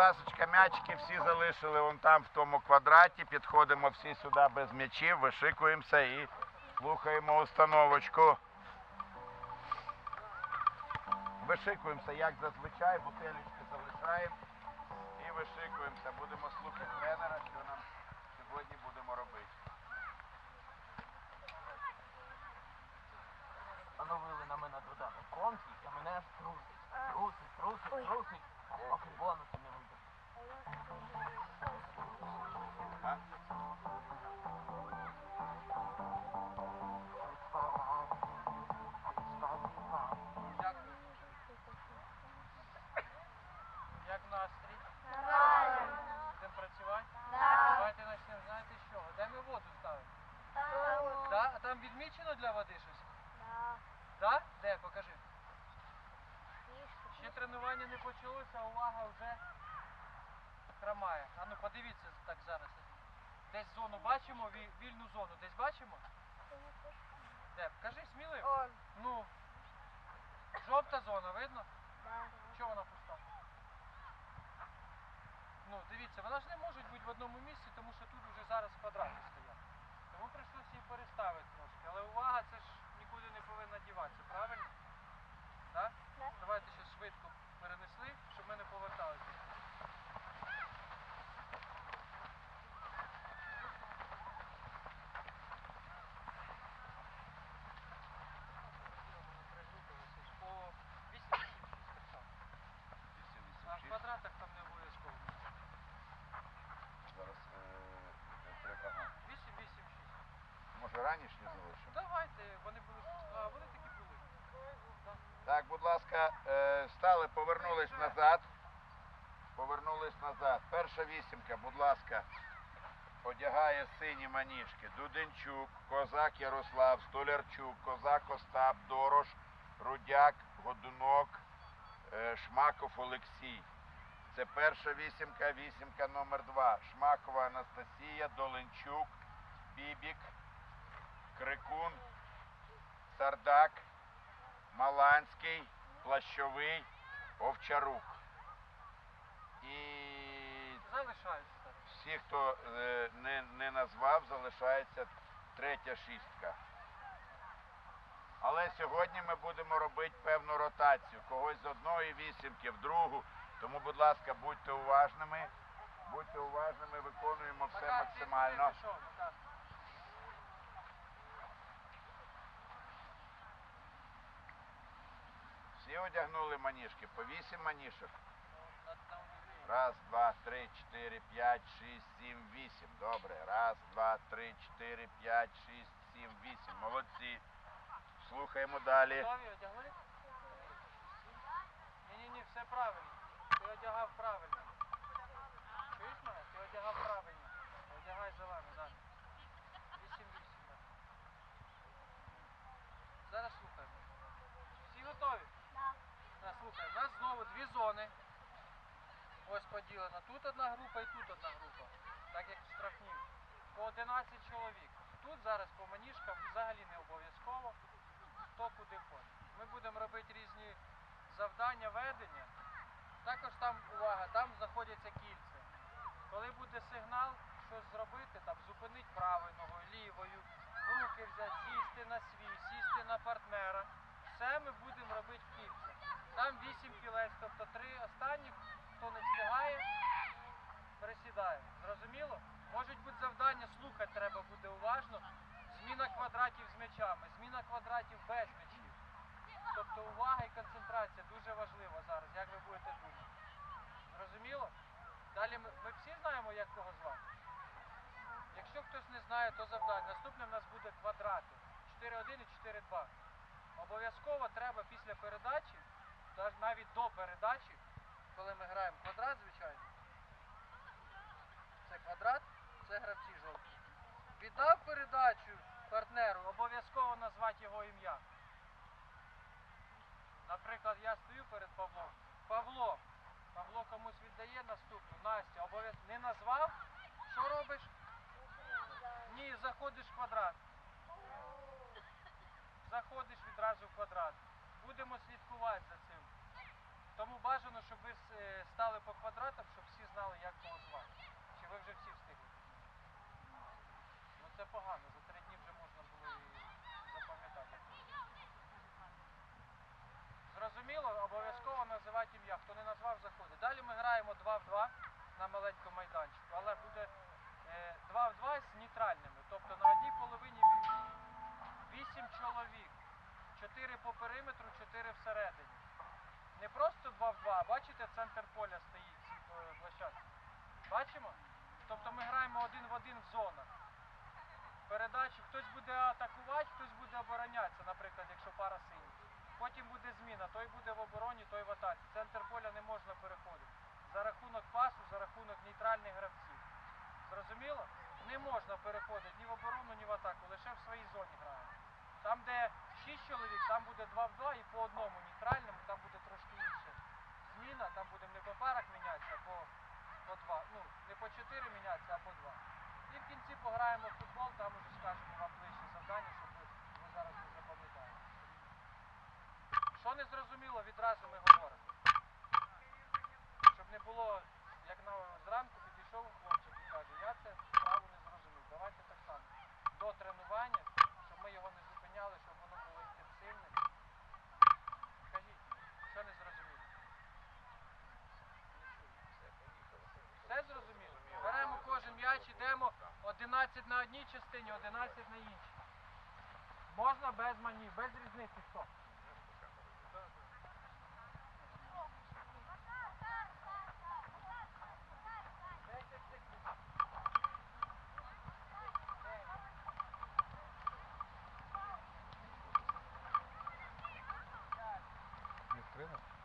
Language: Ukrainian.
Ласка, м'ячики всі залишили вон там в тому квадраті. Підходимо всі сюди без м'ячів, вишикуємося і слухаємо установочку. Вишикуємося, як зазвичай, бутилечки залишаємо і вишикуємося. Будемо слухати тренера, що нам сьогодні будемо робити. Встановили на мене додаток конфі, а мене трусить. Трусить, трусить, трусить, поки бонуси почалося, увага вже хромає. А ну подивіться так зараз. Десь зону бачимо, вільну зону десь бачимо? Де? Кажи сміливо. Ну, жовта зона, видно? Чого вона пуста? Ну, дивіться, вона ж не може бути в одному місці, тому що тут вже зараз квадрати стоять. Тому прийшлося її переставити трошки. Але увага, це ж нікуди не повинна діватися, правильно? Так? Давайте ще швидко перенесли, Перша вісімка, будь ласка, одягає сині маніжки. Дуденчук, Козак Ярослав, Столярчук, Козак Остап, Дорош, Рудяк, Годунок, е, Шмаков Олексій. Це перша вісімка, вісімка номер два. Шмакова Анастасія, Доленчук, Бібік, Крикун, Сардак, Маланський, Плащовий, Овчарук. І Залишаються всі, хто е, не, не назвав, залишається третя шістка. Але сьогодні ми будемо робити певну ротацію. Когось з одної вісімки в другу. Тому, будь ласка, будьте уважними. Будьте уважними, виконуємо все максимально. Всі одягнули маніжки, по вісім маніжок. Раз, два, три, чотири, п'ять, шість, сім, вісім. Добре. Раз, два, три, чотири, п'ять, шість, сім, вісім. Молодці. Слухаємо далі. Ні-ні-ні, все правильно. Ти одягав правильно. Чуєш мене? Ти одягав правильно. Одягай зелений, група і тут одна група, так як в штрафні. По 11 чоловік. Тут зараз по маніжкам взагалі не обов'язково, хто куди ходить. Ми будемо робити різні завдання, ведення. Також там увага, там знаходяться кільця. Коли буде сигнал, щось зробити, там зупинить правою ногою, лівою, в руки взяти, сісти на свій, сісти на партнера. Все ми будемо робити в кільця. Там 8 кілець, тобто три останніх, хто не встигає, пересідаємо. Зрозуміло? Можуть бути завдання, слухати треба буде уважно. Зміна квадратів з м'ячами, зміна квадратів без м'ячів. Тобто увага і концентрація дуже важлива зараз, як ви будете думати. Зрозуміло? Далі ми, ми всі знаємо, як кого звати. Якщо хтось не знає, то завдання. Наступне в нас буде квадрати. 4-1 і 4-2. Обов'язково треба після передачі, навіть до передачі. Настя, обов'язково не назвав. Що робиш? Ні, заходиш в квадрат. Заходиш відразу в квадрат. Будемо слідкувати за цим. Тому бажано, щоб ви е, стали по квадратам, щоб всі знали, як кого звати. Чи ви вже всі встигли? Ну це погано, за три дні вже можна було запам'ятати. Зрозуміло, обов'язково називати ім'я. Хто не назвав, заходить. Далі ми граємо 2 в 2 на маленькому майданчику, але буде е, 2 в 2 з нейтральними. Тобто на одній половині 8 чоловік. 4 по периметру, 4 всередині. Не просто 2 в 2, а бачите, центр поля стоїть цій е, площадці. Бачимо? Тобто ми граємо один в один в зонах. Передачі, хтось буде атакувати, хтось буде оборонятися, наприклад, якщо пара синіх. Потім буде зміна, той буде в обороні, той в атаці. Центр поля не можна переходити. За рахунок пасу, за рахунок нейтральних гравців. Зрозуміло? Не можна переходити ні в оборону, ні в атаку, лише в своїй зоні граємо. Там, де 6 чоловік, там буде 2 в 2 і по одному нейтральному, там буде трошки інше. Зміна, там будемо не по парах мінятися, а по, по 2. Ну, не по 4 мінятися, а по 2. І в кінці пограємо в футбол, там уже скажемо вам ближче завдання, щоб ви, ви зараз не запам'ятали. Що не зрозуміло, відразу ми говоримо. Щоб не було, як на зранку підійшов хлопчик і каже, я це справу не зрозумів. Давайте так само. До тренування, щоб ми його не зупиняли, щоб воно було інтенсивне. Скажіть, що не зрозуміло? Все зрозуміло? Беремо кожен м'яч, ідемо 11 на одній частині, 11 на іншій. Можна без манів, без різниці хто. Не?